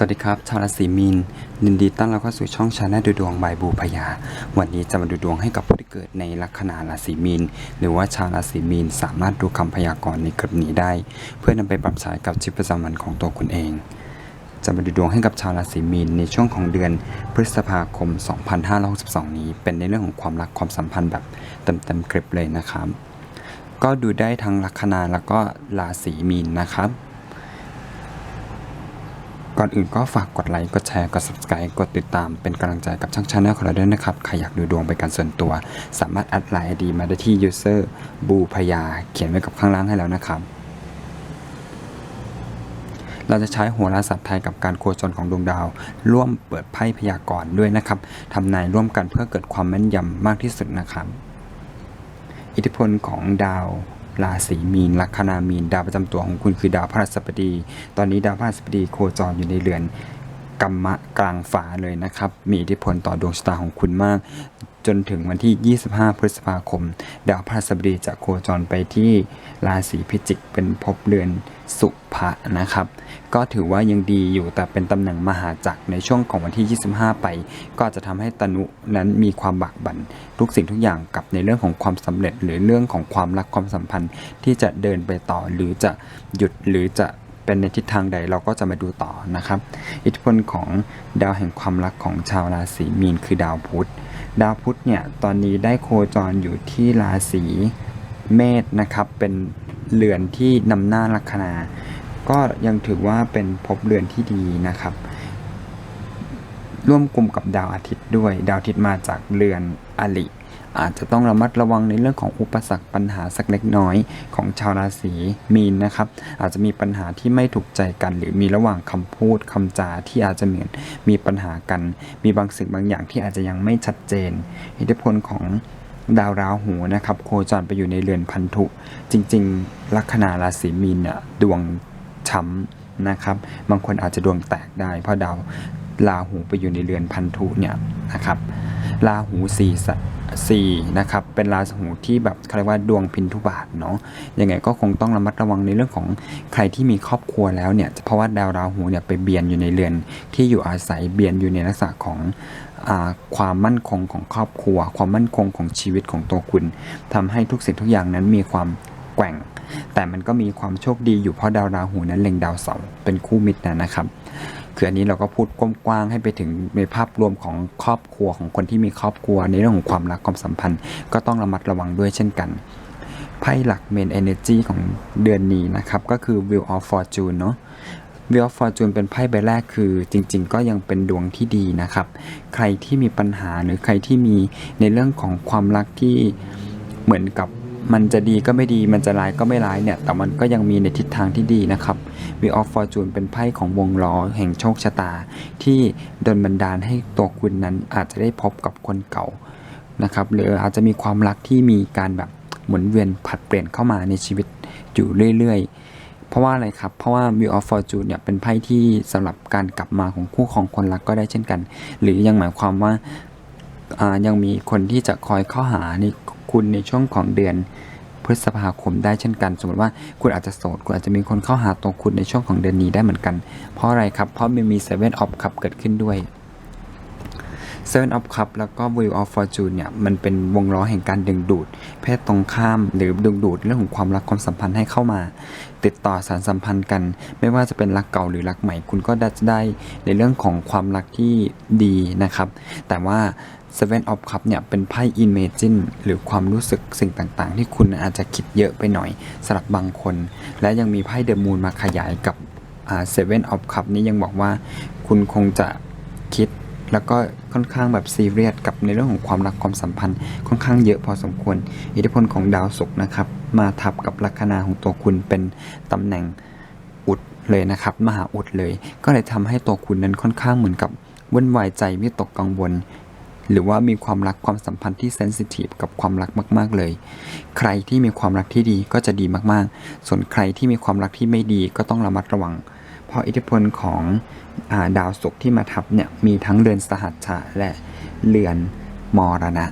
สวัสดีครับ ชาวราศีมีนยินดีต้อนรับเข้าสู่ช่องชาแนลดูดวงบายบูพยา วันนี้จะมาดูดวงให้กับผู้ที่เกิดในลัคนาราศีมีน หรือว่าชาวราศีมีนสามารถดูคำพยากรณ์ในคลิปนี้ได้ เพื่อนำไปปรับใช้กับชีวิตประจำวันของตัวคุณเอง จะมาดูดวงให้กับชาวราศีมีนในช่วงของเดือนพฤษภาคม 2562 นี้ เป็นในเรื่องของความรักความสัมพันธ์แบบเต็มๆคลิปเลยนะครับ ก็ดูได้ทั้งลัคนาแล้วก็ราศีมีนนะครับ ก่อนอื่นก็ฝากกดไลค์กดแชร์กด subscribe กดติดตามเป็นกำลังใจกับช่องชาแนลของเราด้วยนะครับ ใครอยากดูดวงเป็นการส่วนตัว สามารถแอดไลน์ ID มาได้ที่ user บูพยา เขียนไว้กับข้างล่างให้แล้วนะครับเราจะใช้โหราศาสตร์ไทยกับการโคจรของดวงดาว ร่วมเปิดไพ่พยากรณ์ด้วยนะครับทำนายร่วมกันเพื่อเกิดความแม่นยำมากที่สุดนะครับ อิทธิพลของดาว ราศีมีน ลัคนามีน ดาวประจำตัวของคุณคือดาวพฤหัสบดี ตอนนี้ดาวพฤหัสบดีโคจรอยู่ในเรือนกรรมะกลางฝาเลยนะครับ มีอิทธิพลต่อดวงชะตาของคุณมาก จนถึงวันที่ 25 พฤษภาคม ดาวพฤหัสบดีจะโคจรไปที่ราศีพิจิกเป็นภพเรือนสุภะนะครับ ก็ถือว่ายังดีอยู่แต่เป็นตำแหน่งมหาจักรในช่วงของวันที่ 25 ไป ก็จะทำให้ตนุนั้นมีความบักบั่นทุกสิ่งทุกอย่างกับในเรื่องของความสำเร็จ หรือเรื่องของความรักความสัมพันธ์ ที่จะเดินไปต่อหรือจะหยุดหรือจะเป็นในทิศทางใดเราก็จะมาดูต่อนะครับ อิทธิพลของดาวแห่งความรักของชาวราศีมีนคือดาวพุธ ดาวพุธเนี่ยตอนนี้ได้โคจรอยู่ที่ราศีเมษนะครับเป็นเรือนที่นำหน้าลัคนา ก็ยังถือว่าเป็นภพเรือนที่ดีนะครับ ร่วมกลุ่มกับดาวอาทิตย์ด้วย ดาวอาทิตย์มาจากเรือนอลิอาจจะต้องระมัดระวังในเรื่องของอุปสรรคปัญหาสักเล็กน้อยของชาวราศีมีนนะครับ อาจจะมีปัญหาที่ไม่ถูกใจกัน หรือมีระหว่างคำพูดคำจาที่อาจจะเหมือนมีปัญหากัน มีบางสิ่งบางอย่างที่อาจจะยังไม่ชัดเจน อิทธิพลของดาวราหูนะครับ โคจรไปอยู่ในเรือนพันธุ จริง ๆ ลัคนาราศีมีนเนี่ยดวง ช้ำนะครับ บางคนอาจจะดวงแตกได้ เพราะดาวราหูไปอยู่ในเรือนพันธุเนี่ยนะครับราหูสี่สี่นะครับ เป็นราหูที่แบบเขาเรียกว่าดวงพินทุบาทเนาะ ยังไงก็คงต้องระมัดระวังในเรื่องของใครที่มีครอบครัวแล้วเนี่ย เพราะว่าดาวราหูเนี่ยไปเบียนอยู่ในเรือนที่อยู่อาศัยเบียนอยู่ในลักษณะของอความมั่นคงของครอบครัว ความมั่นคงของชีวิตของตัวคุณทำให้ทุกสิ่งทุกอย่างนั้นมีความ แกว่ง แต่มันก็มีความโชคดีอยู่เพราะดาวราหูนั้นเล็งดาวเสาร์เป็นคู่มิตรนะนะครับคืออันนี้เราก็พูดกว้างๆให้ไปถึงในภาพรวมของครอบครัวของคนที่มีครอบครัวในเรื่องของความรักความสัมพันธ์ ก็ต้องระมัดระวังด้วยเช่นกันไพ่หลัก Main Energy ของเดือนนี้นะครับ ก็คือ Wheel of Fortune เนาะ Wheel of Fortune เป็นไพ่ใบแรกคือจริง ๆ ก็ยังเป็นดวงที่ดีนะครับ ใครที่มีปัญหาหรือใครที่มีในเรื่องของความรักที่เหมือนกับ มันจะดีก็ไม่ดีมันจะร้ายก็ไม่ร้ายเนี่ย แต่มันก็ยังมีในทิศทางที่ดีนะครับ Wheel of Fortune เป็นไพ่ของวงล้อแห่งโชคชะตา ที่ดลบันดาลให้ตัวคุณนั้นอาจจะได้พบกับคนเก่านะครับหรืออาจจะมีความรักที่มีการแบบหมุนเวียนผัดเปลี่ยนเข้ามาในชีวิตอยู่เรื่อยๆ เพราะว่าอะไรครับ เพราะว่า Wheel of Fortune เนี่ยเป็นไพ่ที่สำหรับการกลับมาของคู่ของคนรักก็ได้เช่นกัน หรือยังหมายความว่าอ่ายังมีคนที่จะคอยเข้าหาใน คุณในช่วงของเดือนพฤษภาคมได้เช่นกัน สมมติว่าคุณอาจจะโสดคุณอาจจะมีคนเข้าหาตัวคุณในช่วงของเดือนนี้ได้เหมือนกัน เพราะอะไรครับ เพราะมันมี Seven of Cup เกิดขึ้นด้วย Seven of Cup แล้วก็ Wheel of Fortune เนี่ยมันเป็นวงล้อแห่งการดึงดูด เพศตรงข้ามหรือดึงดูดเรื่องของความรักความสัมพันธ์ให้เข้ามา ติดต่อสารสัมพันธ์กัน ไม่ว่าจะเป็นรักเก่าหรือรักใหม่ คุณก็ได้ในเรื่องของความรักที่ดีนะครับ แต่ว่า Seven of Cup เนี่ยเป็นไพ่ Imagine หรือความรู้สึกสิ่งต่างๆ ที่คุณอาจจะคิดเยอะไปหน่อยสำหรับบางคน และยังมีไพ่เดอะมูนมาขยายกับ Seven of Cup นี้ยังบอกว่าคุณคงจะคิดแล้วก็ค่อนข้างแบบซีเรียสกับในเรื่องของความรักความสัมพันธ์ค่อนข้างเยอะพอสมควร อิทธิพลของดาวศุกร์นะครับ มาทับกับลัคนาของตัวคุณเป็นตำแหน่งอุดเลยนะครับ มหาอุดเลย ก็เลยทำให้ตัวคุณนั้นค่อนข้างเหมือนกับวุ่นวายใจวิตกกังวล หรือว่ามีความรักความสัมพันธ์ที่เซนซิทีฟกับความรักมาก ๆ เลย ใครที่มีความรักที่ดีก็จะดีมากๆ ส่วนใครที่มีความรักที่ไม่ดีก็ต้องระมัดระวัง เพราะอิทธิพลของอาดาวศุกร์ที่มาทับเนี่ยมีทั้งเรือนสหัชชะและเรือนมรณะ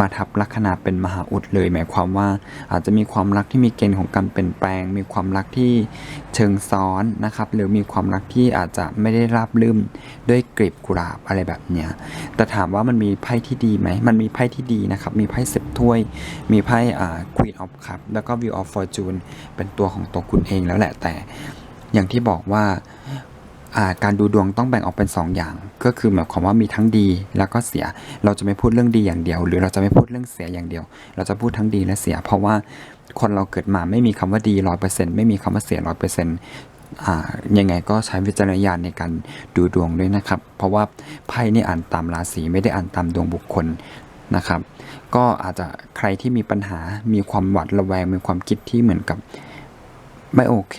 มาทับลัคนาเป็นมหาอุดเลย หมายความว่าอาจจะมีความรักที่มีเกณฑ์ของการเปลี่ยนแปลง มีความรักที่เชิงซ้อนนะครับหรือมีความรักที่อาจจะไม่ได้ราบลื่มด้วยกลีบกุหลาบอะไรแบบเนี้ยแต่ถามว่ามันมีไพ่ที่ดีไหมมันมีไพ่ที่ดีนะครับมีไพ่สิบถ้วย มีไพ่อ่า Queen of Cup แล้วก็ View of Fortune เป็นตัวของตัวคุณเองแล้วแหละแต่อย่างที่บอกว่า การดูดวงต้องแบ่งออกเป็น 2 อย่าง ก็คือหมายความว่ามีทั้งดีแล้วก็เสีย เราจะไม่พูดเรื่องดีอย่างเดียว หรือเราจะไม่พูดเรื่องเสียอย่างเดียว เราจะพูดทั้งดีและเสีย เพราะว่าคนเราเกิดมาไม่มีคำว่าดีร้อยเปอร์เซ็นต์ไม่มีคำว่าเสียร้อยเปอร์เซ็นต์ยังไงก็ใช้วิจารณญาณในการดูดวงด้วยนะครับ เพราะว่าไพ่นี่อ่านตามราศีไม่ได้อ่านตามดวงบุคคลนะครับ ก็อาจจะใครที่มีปัญหา มีความหวาดระแวง มีความคิดที่เหมือนกับไม่โอเค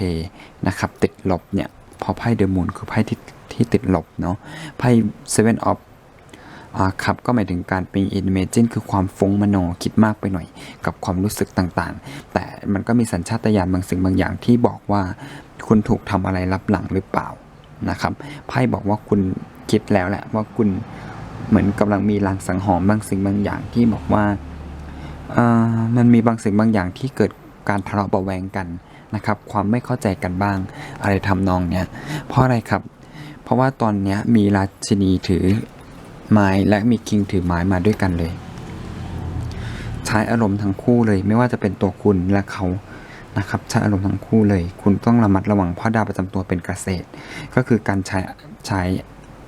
นะครับ ติดลบเนี่ย เพอไพ่เดอะมูนคือไพ่ที่ที่ติดลบเนาะไพ่ Seven of อ่าครับก็หมายถึงการเป็น imagine คือความฟุ้งมโนคิดมากไปหน่อย กับความรู้สึกต่างๆ แต่มันก็มีสัญชาตญาณบางสิ่งบางอย่างที่บอกว่า คุณถูกทำอะไรรับหลังหรือเปล่านะครับไพ่บอกว่าคุณคิดแล้วแหละว่าคุณเหมือนกำลังมีลางสังหรณ์บางสิ่งบางอย่างที่บอกว่าอ่อมันมีบางสิ่งบางอย่างที่เกิดการทะเลาะเบาแวงกัน นะครับ ความไม่เข้าใจกันบ้างอะไรทำนองเนี้ยเพราะอะไรครับ เพราะว่าตอนเนี้ยมีราชินีถือไม้และมีคิงถือไม้มาด้วยกันเลย ใช้อารมณ์ทั้งคู่เลยไม่ว่าจะเป็นตัวคุณและเขานะครับใช้อารมณ์ทั้งคู่เลย คุณต้องระมัดระวังเพราะดาวประจำตัวเป็นเกษตร ก็คือการใช้ใช้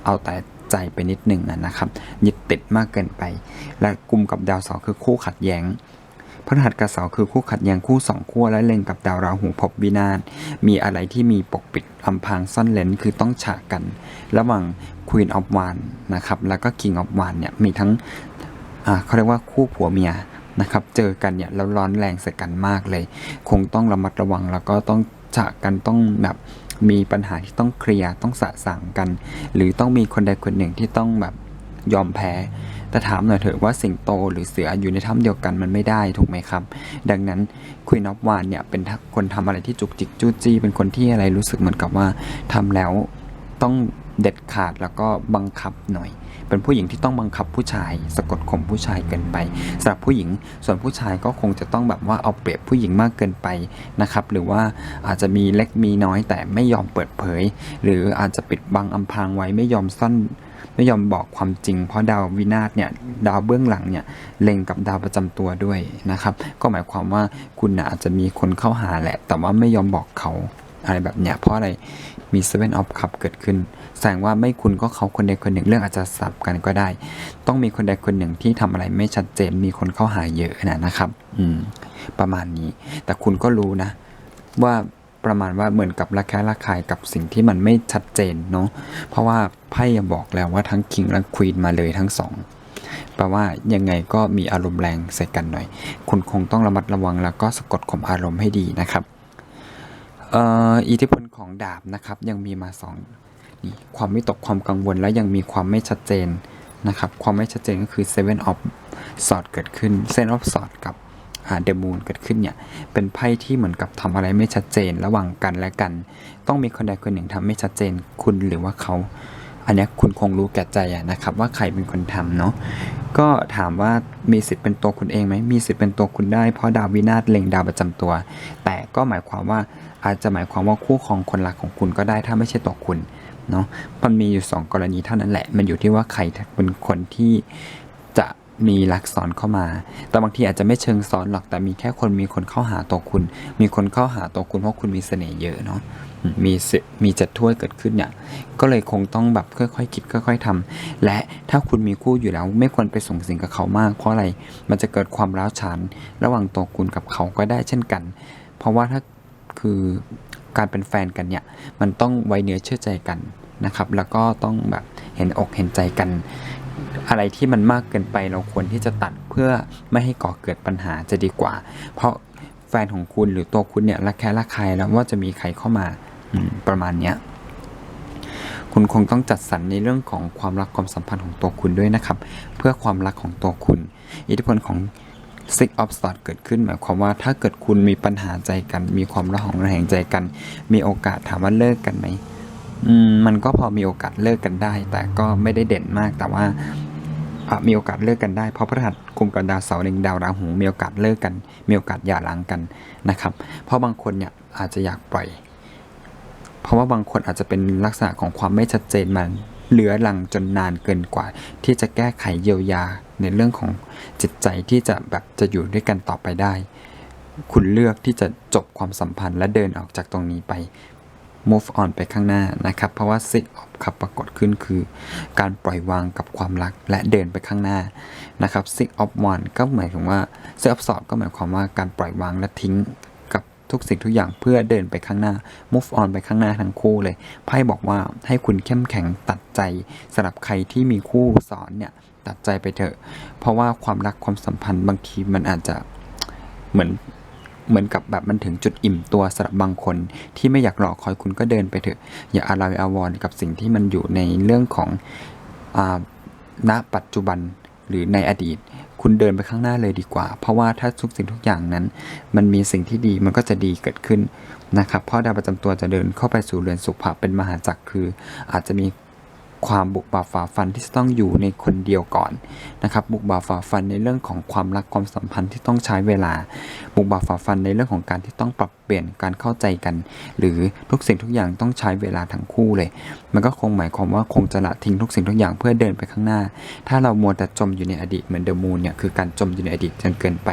เอาแต่ใจไปนิดหนึ่งนะครับยึดติดมากเกินไป และกลุ่มกับดาวเสาร์คือคู่ขัดแย้ง พฤหัสกับเสาร์คือคู่ขัดแย้งคู่สองขั้วและเล็งกับดาวราหูพบวินาศมีอะไรที่มีปกปิดอำพางซ่อนเลนคือต้องฉากกัน ระหว่าง Queen of w a n นะครับแล้วก็ King of w a n เนี่ยมีทั้งอ่าเขาเรียกว่าคู่ผัวเมียนะครับเจอกันเนี่ยแล้วร้อนแรงใส่กันมากเลย คงต้องระมัดระวังแล้วก็ต้องฉากกันต้องแบบมีปัญหาที่ต้องเคลียร์ต้องสะสางกัน หรือต้องมีคนใดคนหนึ่งที่ต้องแบบยอมแพ้ แต่ถามหน่อยเถอะว่าสิงโตหรือเสืออยู่ในถ้ำเดียวกันมันไม่ได้ถูกไหมครับ ดังนั้นคุยนอฟวานเนี่ยเป็นคนทำอะไรที่จุกจิกจู้จี้ เป็นคนที่อะไรรู้สึกเหมือนกับว่าทำแล้วต้องเด็ดขาดแล้วก็บังคับหน่อย เป็นผู้หญิงที่ต้องบังคับผู้ชาย สะกดข่มผู้ชายเกินไปสำหรับผู้หญิง ส่วนผู้ชายก็คงจะต้องแบบว่าเอาเปรียบผู้หญิงมากเกินไปนะครับ หรือว่าอาจจะมีเล็กมีน้อยแต่ไม่ยอมเปิดเผย หรืออาจจะปิดบังอำพรางไว้ไม่ยอมซ่อน ไม่ยอมบอกความจริง เพราะดาววินาศเนี่ยดาวเบื้องหลังเนี่ยเล็งกับดาวประจำตัวด้วยนะครับ ก็หมายความว่าคุณนะอาจจะมีคนเข้าหาแหละ แต่ว่าไม่ยอมบอกเขาอะไรแบบเนี้ยเพราะอะไรมี Seven of Cup เกิดขึ้น แสดงว่าไม่คุณก็เขาคนใดคนหนึ่งเรื่องอาจจะสับกันก็ได้ ต้องมีคนใดคนหนึ่งที่ทำอะไรไม่ชัดเจนมีคนเข้าหาเยอะนะนะครับ อืม ประมาณนี้ แต่คุณก็รู้นะ ว่า ประมาณว่าเหมือนกับระแคะระคายกับสิ่งที่มันไม่ชัดเจนเนาะเพราะว่าไพ่บอกแล้วว่าทั้งคิงและควีนมาเลยทั้งสองแปลว่ายังไงก็มีอารมณ์แรงใส่กันหน่อย คุณคงต้องระมัดระวังแล้วก็สะกดข่มอารมณ์ให้ดีนะครับอิทธิพลของดาบนะครับยังมีมาสองนี่ความไม่ตกความกังวลและยังมีความไม่ชัดเจนนะครับความไม่ชัดเจนก็คือ Seven of Swords เกิดขึ้น Seven of Swords กับ เดอะมูนเกิดขึ้นเนี่ย เป็นไพ่ที่เหมือนกับทำอะไรไม่ชัดเจนระหว่างกันและกัน ต้องมีคนใดคนหนึ่งทำไม่ชัดเจนคุณหรือว่าเขา อันนี้คุณคงรู้แก่ใจนะครับ ว่าใครเป็นคนทำเนาะก็ถามว่ามีสิทธิ์เป็นตัวคุณเองไหมมีสิทธิ์เป็นตัวคุณได้เพราะดาววินาศเล็งดาวประจำตัว แต่ก็หมายความว่าอาจจะหมายความว่าคู่ครองคนรักของคุณก็ได้ถ้าไม่ใช่ตัวคุณเนาะมันมีอยู่ 2 กรณีเท่านั้นแหละ มันอยู่ที่ว่าใครเป็นคนที่ มีลักษอนเข้ามา แต่บางทีอาจจะไม่เชิงซ้อนหรอก แต่มีแค่คนมีคนเข้าหาตัวคุณ มีคนเข้าหาตัวคุณเพราะคุณมีเสน่ห์เยอะเนาะ มีมีจ็ดถ้วยเกิดขึ้นเนี่ย ก็เลยคงต้องแบบค่อยๆคิดค่อย ๆทำและถ้าคุณมีคู่อยู่แล้ว ไม่ควรไปส่งสิ่งกับเขามาก เพราะอะไร มันจะเกิดความร้าวฉานระหว่างตัวคุณกับเขาก็ได้เช่นกัน เพราะว่าถ้าคือการเป็นแฟนกันเนี่ย มันต้องไว้เนื้อเชื่อใจกันนะครับ แล้วก็ต้องแบบเห็นอกเห็นใจกัน อะไรที่มันมากเกินไปเราควรที่จะตัดเพื่อไม่ให้ก่อเกิดปัญหาจะดีกว่า เพราะแฟนของคุณหรือตัวคุณเนี่ยระแคะระคายแล้วว่าจะมีใครเข้ามาอประมาณเนี้ยคุณคงต้องจัดสรรในเรื่องของความรักความสัมพันธ์ของตัวคุณด้วยนะครับ เพื่อความรักของตัวคุณ อิทธิพลของ Six of Swords เกิดขึ้นหมายความว่าถ้าเกิดคุณมีปัญหาใจกัน มีความระหองระแหงใจกัน มีโอกาสถามว่าเลิกกันไหมมันก็พอมีโอกาสเลิกกันได้ แต่ก็ไม่ได้เด่นมากแต่ว่า มีโอกาสเลิกกันได้เพราะพระหัสกุมกับดาวเสาร์เองดาวราหูมีโอกาสเลิกกัน มีโอกาสหย่าร้างกันนะครับ เพราะบางคนเนี่ยอาจจะอยากปล่อย เพราะว่าบางคนอาจจะเป็นลักษณะของความไม่ชัดเจนมันเหลือหลังจนนานเกินกว่า ที่จะแก้ไขเยียวยาในเรื่องของจิตใจที่จะแบบจะอยู่ด้วยกันต่อไปได้ คุณเลือกที่จะจบความสัมพันธ์และเดินออกจากตรงนี้ไป move on ไปข้างหน้านะครับ เพราะว่า six of cup ปรากฏขึ้นคือ การปล่อยวางกับความรักและเดินไปข้างหน้านะครับ six of one ก็หมายถึงว่า six of sword ก็หมายความว่าการปล่อยวางและทิ้งกับทุกสิ่งทุกอย่างเพื่อเดินไปข้างหน้า move on ไปข้างหน้าทั้งคู่เลยไพ่บอกว่าให้คุณเข้มแข็งตัดใจสำหรับใครที่มีคู่สอนเนี่ยตัดใจไปเถอะ เพราะว่าความรักความสัมพันธ์บางทีมันอาจจะเหมือน เหมือนกับแบบมันถึงจุดอิ่มตัวสำหรับบางคนที่ไม่อยากรอคอยคุณก็เดินไปเถอะ อย่าอาลาอาวรณ์กับสิ่งที่มันอยู่ในเรื่องของอาณปัจจุบันหรือในอดีต คุณเดินไปข้างหน้าเลยดีกว่า เพราะว่าถ้าทุกสิ่งทุกอย่างนั้น มันมีสิ่งที่ดีมันก็จะดีเกิดขึ้นนะครับเพราะดาวประจำตัวจะเดินเข้าไปสู่เรือนสุขภะเป็นมหาจักรคือ อาจจะมี ความบุกบ่าฝ่าฟันที่จะต้องอยู่ในคนเดียวก่อนนะครับบุกบ่าฝ่าฟันในเรื่องของความรักความสัมพันธ์ที่ต้องใช้เวลา บุกบ่าฝ่าฟันในเรื่องของการที่ต้องปรับเปลี่ยนการเข้าใจกัน หรือทุกสิ่งทุกอย่างต้องใช้เวลาทั้งคู่เลย มันก็คงหมายความว่าคงจะละทิ้งทุกสิ่งทุกอย่างเพื่อเดินไปข้างหน้า ถ้าเรามัวแต่จมอยู่ในอดีตเหมือนเดอะมูนเนี่ยคือการจมอยู่ในอดีตจนเกินไป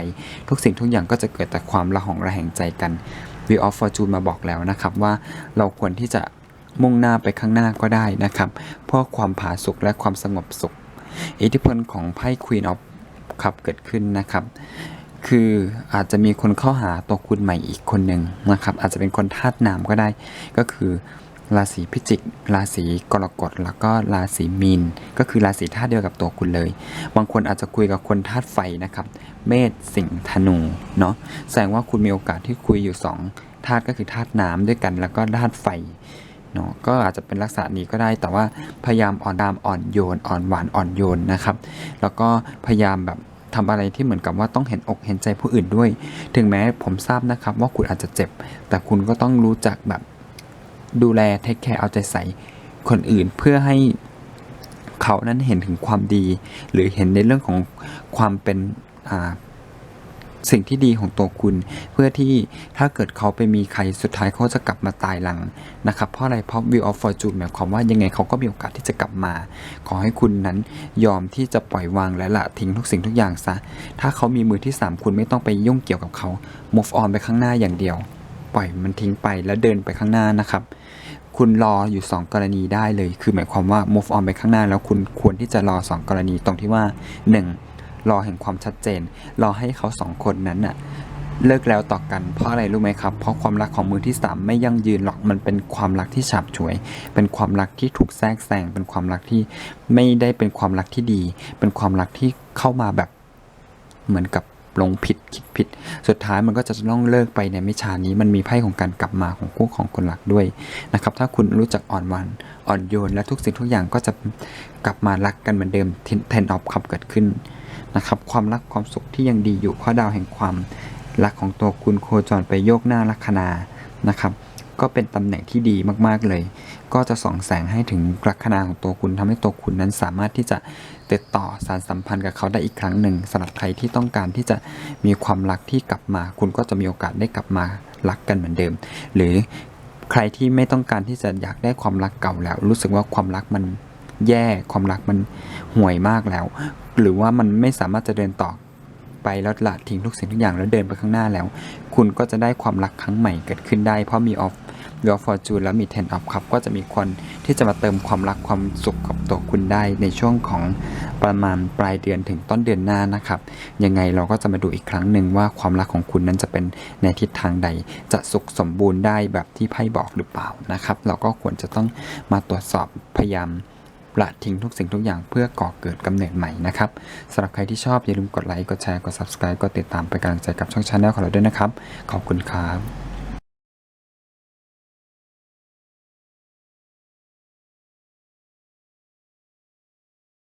ทุกสิ่งทุกอย่างก็จะเกิดแต่ความระหองระแหงใจกัน v ีออฟฟอร์จูนมาบอกแล้วนะครับว่าเราควรที่จะ มุ่งหน้าไปข้างหน้าก็ได้นะครับเพื่อความผาสุกและความสงบสุข อิทธิพลของไพ่ Queen of คับเกิดขึ้นนะครับ คืออาจจะมีคนเข้าหาตัวคุณใหม่อีกคนหนึ่งนะครับ อาจจะเป็นคนธาตุน้ำก็ได้ ก็คือราศีพิจิก ราศีกรกฎ แล้วก็ราศีมีน ก็คือราศีธาตุเดียวกับตัวคุณเลย บางคนอาจจะคุยกับคนธาตุไฟนะครับ เมษ สิงห์ ธนู เนาะ แสดงว่าคุณมีโอกาสที่คุยอยู่สองธาตุก็คือธาตุน้ำด้วยกัน แล้วก็ธาตุไฟ เนาะก็อาจจะเป็นลักษณะนี้ก็ได้ แต่ว่าพยายามอ่อนดามอ่อนโยน อ่อนหวานอ่อนโยนนะครับ แล้วก็พยายามแบบทำอะไรที่เหมือนกับว่าต้องเห็นอกเห็นใจผู้อื่นด้วย ถึงแม้ผมทราบนะครับว่าคุณอาจจะเจ็บ แต่คุณก็ต้องรู้จักแบบดูแลเทคแคร์เอาใจใส่คนอื่นเพื่อให้เขานั้นเห็นถึงความดี หรือเห็นในเรื่องของความเป็นอ่า สิ่งที่ดีของตัวคุณ เพื่อที่ถ้าเกิดเขาไปมีใครสุดท้ายเขาจะกลับมาตายหลังนะครับเพราะอะไรเพราะ View of Fortune หมายความว่ายังไงเขาก็มีโอกาสที่จะกลับมา ขอให้คุณนั้นยอมที่จะปล่อยวางและละทิ้งทุกสิ่งทุกอย่างซะ ถ้าเขามีมือที่ 3 คุณไม่ต้องไปยุ่งเกี่ยวกับเขา move on ไปข้างหน้าอย่างเดียว ปล่อยมันทิ้งไปแล้วเดินไปข้างหน้านะครับคุณรออยู่ 2 กรณีได้เลย คือหมายความว่า move on ไปข้างหน้า แล้วคุณควรที่จะรอ 2 กรณีตรงที่ว่า 1. รอแห่งความชัดเจน รอให้เขาสองคนนั้นน่ะเลิกแล้วต่อกันเพราะอะไรรู้ไหมครับ เพราะความรักของมือที่3ไม่ยั่งยืนหรอกมันเป็นความรักที่ฉาบฉวย เป็นความรักที่ถูกแทรกแซงเป็นความรักที่ไม่ได้เป็นความรักที่ดี เป็นความรักที่เข้ามาแบบเหมือนกับลงผิดคิดผิด สุดท้ายมันก็จะต้องเลิกไปในไม่ช้านี้ มันมีไพ่ของการกลับมาของคู่ของคนรักด้วยนะครับ ถ้าคุณรู้จักอ่อนหวานอ่อนโยนและทุกสิ่งทุกอย่างก็จะกลับมารักกันเหมือนเดิมเทนออฟขับเกิดขึ้น นะครับความรักความสุขที่ยังดีอยู่เพราะดาวแห่งความรักของตัวคุณโคจรไปโยกหน้าลัคนานะครับ ก็เป็นตำแหน่งที่ดีมากๆเลย ก็จะส่องแสงให้ถึงลัคนาของตัวคุณทำให้ตัวคุณนั้นสามารถที่จะติดต่อสารสัมพันธ์กับเขาได้อีกครั้งหนึ่งสำหรับใครที่ต้องการที่จะมีความรักที่กลับมา คุณก็จะมีโอกาสได้กลับมารักกันเหมือนเดิม หรือใครที่ไม่ต้องการที่จะอยากได้ความรักเก่าแล้ว รู้สึกว่าความรักมัน แย่ความรักมันห่วยมากแล้ว หรือว่ามันไม่สามารถจะเดินต่อไปแล้วละทิ้งทุกสิ่งทุกอย่างแล้วเดินไปข้างหน้าแล้ว คุณก็จะได้ความรักครั้งใหม่เกิดขึ้นได้ เพราะมีออฟ w ี l ฟอร์จูนแล้วมี Ten of ครับก็จะมีคนที่จะมาเติมความรักความสุขกับตัวคุณได้ในช่วงของประมาณปลายเดือนถึงต้นเดือนหน้านะครับ ยังไงเราก็จะมาดูอีกครั้งหนึ่งว่าความรักของคุณนั้นจะเป็นในทิศทางใด จะสุขสมบูรณ์ได้แบบที่ไพ่บอกหรือเปล่านะครับ เราก็ควรจะต้องมาตรวจสอบพยายาม ละทิ้งทุกสิ่งทุกอย่างเพื่อก่อเกิดกำเนิดใหม่นะครับสำหรับใครที่ชอบอย่าลืมกดไลค์กดแชร์กด subscribe กดติดตามเป็นกำลังใจกับช่องชาแนลของเราด้วยนะครับ ขอบคุณครับ